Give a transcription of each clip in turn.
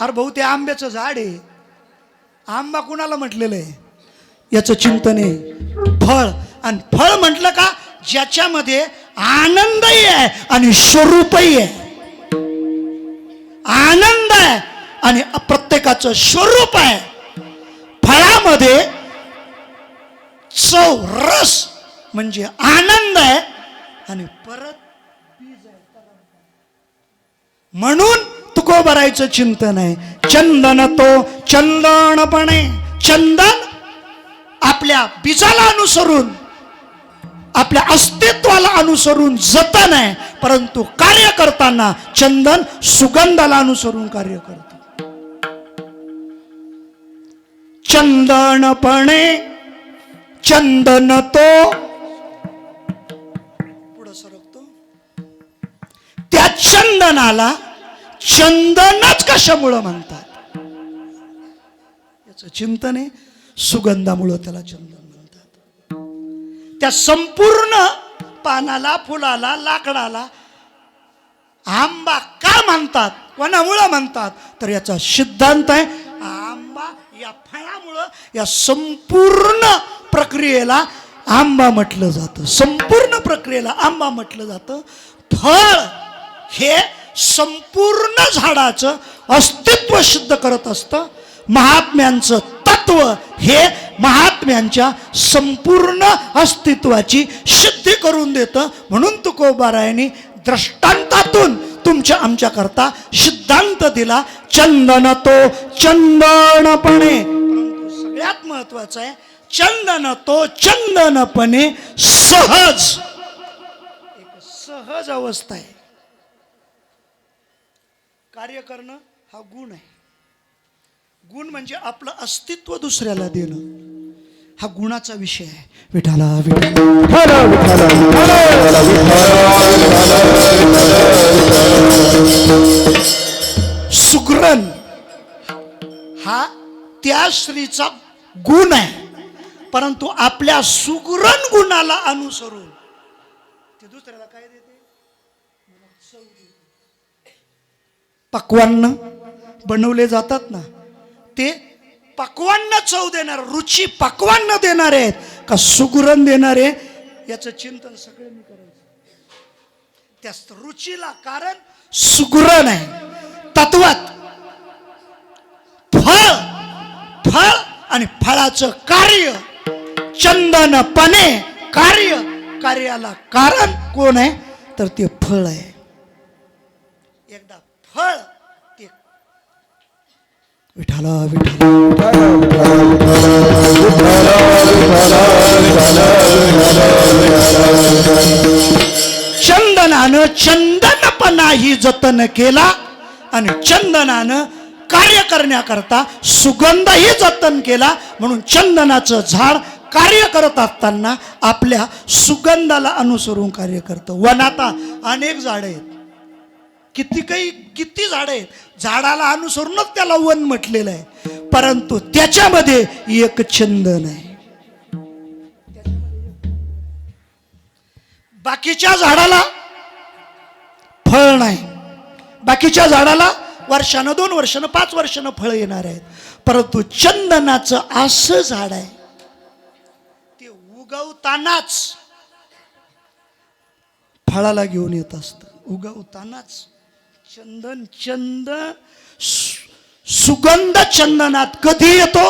अरे भाऊ ते आंब्याचं झाड आहे. आंबा कुणाला म्हटलेलं आहे? याचं चिंतन आहे. फळ. आणि फळ म्हटलं का ज्याच्यामध्ये आनंदही आहे आणि स्वरूपही आहे. आनंद आहे आणि प्रत्येकाचं स्वरूप आहे. फळामध्ये चव रस म्हणजे आनंद आहे आणि परत बीज आहे, म्हणून तुकोबरायचं चिंतन आहे. चंदन तो चंदनपणे. चंदन आपल्या बीजाला अनुसरून आपल्या अस्तित्वाला अनुसरून जतन आहे. परंतु कार्य करताना चंदन सुगंधाला अनुसरून कार्य करतो. चंदनपणे चंदन तो पुढं सरकतो. त्या चंदनाला चंदनच कशामुळं म्हणतात? याचं चिंतन आहे. सुगंधामुळं त्याला चंदन म्हणतात. त्या संपूर्ण पानाला फुलाला लाकडाला आंबा का म्हणतात? कोणामुळं म्हणतात. तर याचा सिद्धांत आहे आंबा या फळामुळं या संपूर्ण प्रक्रियेला आंबा म्हटलं जातं. संपूर्ण प्रक्रियेला आंबा म्हटलं जातं. फळ हे संपूर्ण झाडाचं अस्तित्व सिद्ध करत असतं. महात्म्यांचं तत्व हे महात्म्यांच्या संपूर्ण अस्तित्वाची सिद्धी करून देतं. म्हणून तुकोबारायांनी दृष्टांतातून तुमच्या आमच्याकरता सिद्धांत दिला. चंदन तो चंदनपणे. परंतु सगळ्यात महत्वाचं आहे चंदन तो चंदनपणे सहज. एक सहज अवस्था आहे. कार्य करणं हा गुण आहे. गुण म्हणजे आपलं अस्तित्व दुसऱ्याला देणं. हा गुणाचा विषय आहे. विठाला सुग्रण हा त्या स्त्रीचा गुण आहे. परंतु आपल्या सुग्रण गुणाला अनुसरून ते दुसऱ्याला काय पक्वान्न बनवले जातात ना ते पक्वान्न चव देणार रुची पक्वान्न देणारे आहेत का सुगरण देणारे याचं चिंतन सगळ्यांनी करायचं. त्या रुचीला कारण सुगरण आहे. तत्वात फळ फळ आणि फळाचं कार्य चंदनपणे कार्य कार्याला कारण कोण आहे? तर ते फळ आहे. एकदा फळ. ते. विठाला चंदनानं चंदनपणाही जतन केला आणि चंदनानं कार्य करण्याकरता सुगंधही जतन केला. म्हणून चंदनाचं झाड कार्य करत असताना आपल्या सुगंधाला अनुसरून कार्य करतं. वनाता अनेक झाडं आहेत. किती काही किती झाड आहेत? झाडाला अनुसरूनच त्याला वन म्हटलेलं आहे. परंतु त्याच्यामध्ये एक चंदन आहे बाकीच्या झाडाला फळ नाही. बाकीच्या झाडाला वर्षानं दोन वर्षानं पाच वर्षानं फळ येणार आहेत. परंतु चंदनाचं असं झाड आहे ते उगवतानाच फळाला घेऊन येत असत. उगवतानाच. चंदन चंद सुगंध चंदनात कधी येतो?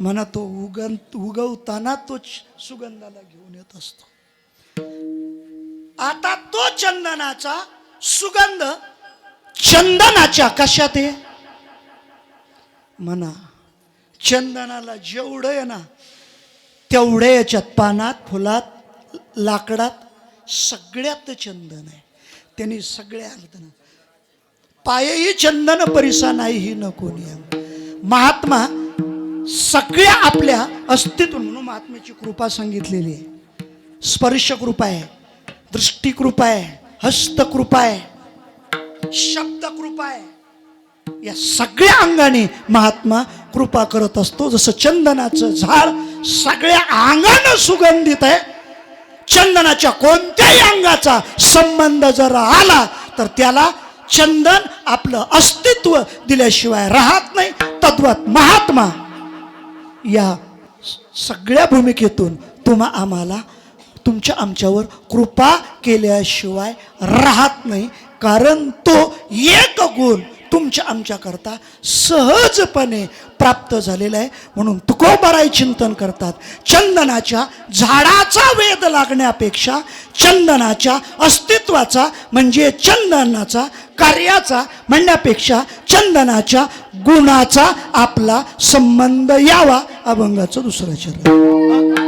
म्हणा तो उगन उगवताना तो सुगंधाला घेऊन येत असतो. आता तो चंदनाचा सुगंध चंदनाच्या कशात आहे? म्हणा चंदनाला जेवढं आहे ना तेवढ्या याच्यात पानात फुलात लाकडात सगळ्यात चंदन आहे. त्यांनी सगळ्या अर्थानं पायही चंदन परिसा नाही ही न कोणी महात्मा सगळ्या आपल्या अस्तित्व म्हणून महात्म्याची कृपा सांगितलेली आहे. स्पर्श कृपा आहे दृष्टी कृपा आहे हस्तकृपा आहे शब्द कृपा आहे. या सगळ्या अंगाने महात्मा कृपा करत असतो. जसं चंदनाचं झाड सगळ्या अंगानं सुगंधित आहे चंदनाच्या कोणत्याही अंगाचा संबंध जर आला तर त्याला चंदन आपलं अस्तित्व दिल्याशिवाय राहत नाही. तद्वत महात्मा या सगळ्या भूमिकेतून तुम्हा आम्हाला तुमच्या आमच्यावर कृपा केल्याशिवाय राहत नाही. कारण तो एक गुण तुमच्या आमच्याकरता सहजपणे प्राप्त झालेलं आहे. म्हणून तुकोबाराय चिंतन करतात. चंदनाच्या झाडाचा वेध लागण्यापेक्षा चंदनाच्या अस्तित्वाचा म्हणजे चंदनाचा कार्याचा म्हणण्यापेक्षा चंदनाच्या गुणाचा आपला संबंध यावा अभंगाचं दुसरं चरण.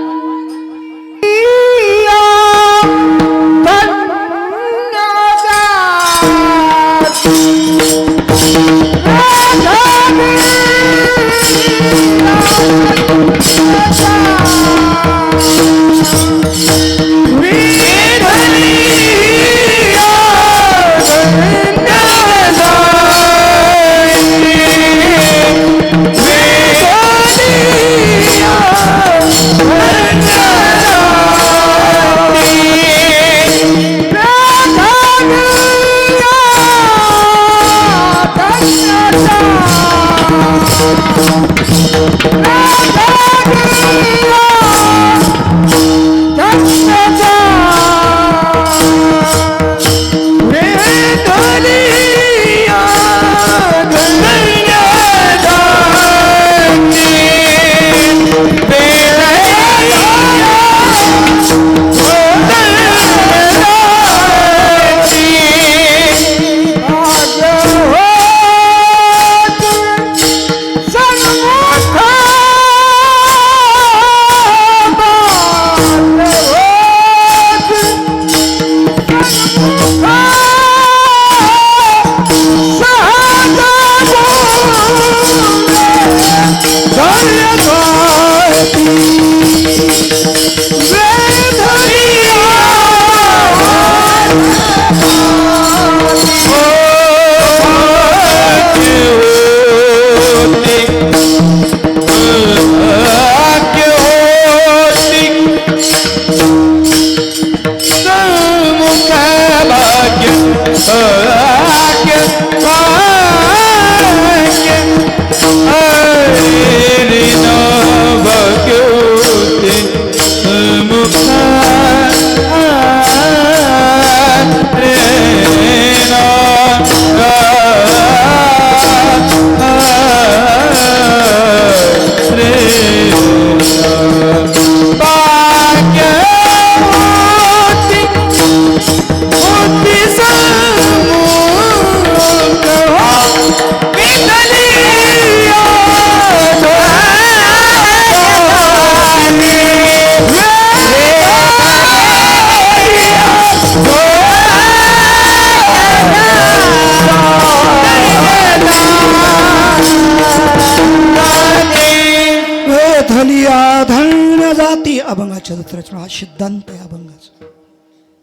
जाती अभंगाच्या दत्राचा हा सिद्धांत आहे अभंगाचा.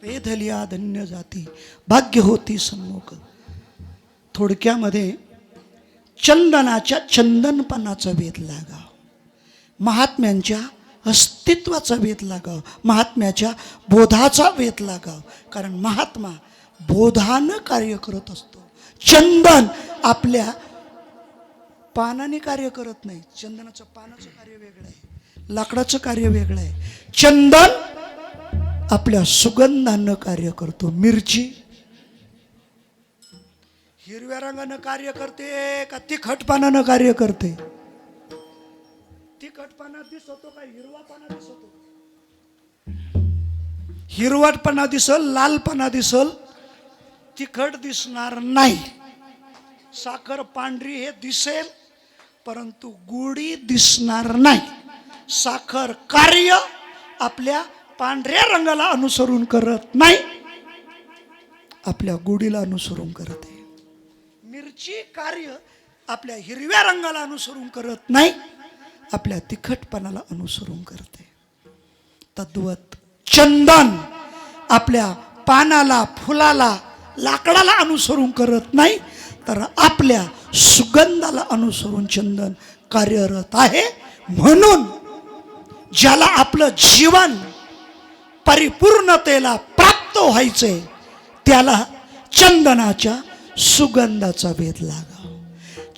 वेधलिया धन्य जाती भाग्य होती सम्मुख. थोडक्यामध्ये चंदनाच्या चंदनपणाचा वेध लागाव. महात्म्यांच्या अस्तित्वाचा वेध लागाव. महात्म्याच्या बोधाचा वेध लागाव. कारण महात्मा बोधानं कार्य करत असतो. चंदन आपल्या पानाने कार्य करत नाही. चंदनाचं पानाचं कार्य वेगळं आहे. लाकडाचं कार्य वेगळं आहे. चंदन आपल्या सुगंधानं कार्य करतो. मिरची हिरव्या रंगानं कार्य करते का तिखट पानानं कार्य करते? तिखट पाना दिसतो का हिरवा पाना दिसतो? हिरवटपणा दिसल लालपणा दिसल तिखट दिसणार नाही. साखर पांढरी हे दिसेल परंतु गुढी दिसणार नाही. साखर कार्य आपल्या पांढऱ्या रंगाला अनुसरून करत नाही. आपल्या गुढीला अनुसरून करते मिरची कार्य आपल्या हिरव्या रंगाला अनुसरून करत नाही. आपल्या तिखटपणाला अनुसरून करते तद्वत चंदन आपल्या पानाला फुलाला लाकडाला अनुसरून करत नाही. तर आपल्या सुगंधाला अनुसरून चंदन कार्यरत आहे. म्हणून ज्याला आपलं जीवन परिपूर्णतेला प्राप्त व्हायचंय त्याला चंदनाच्या सुगंधाचा वेद लागा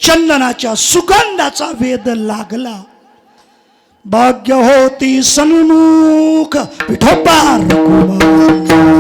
चंदनाच्या सुगंधाचा वेद लागला. भाग्य होती सन्मुख विठोबा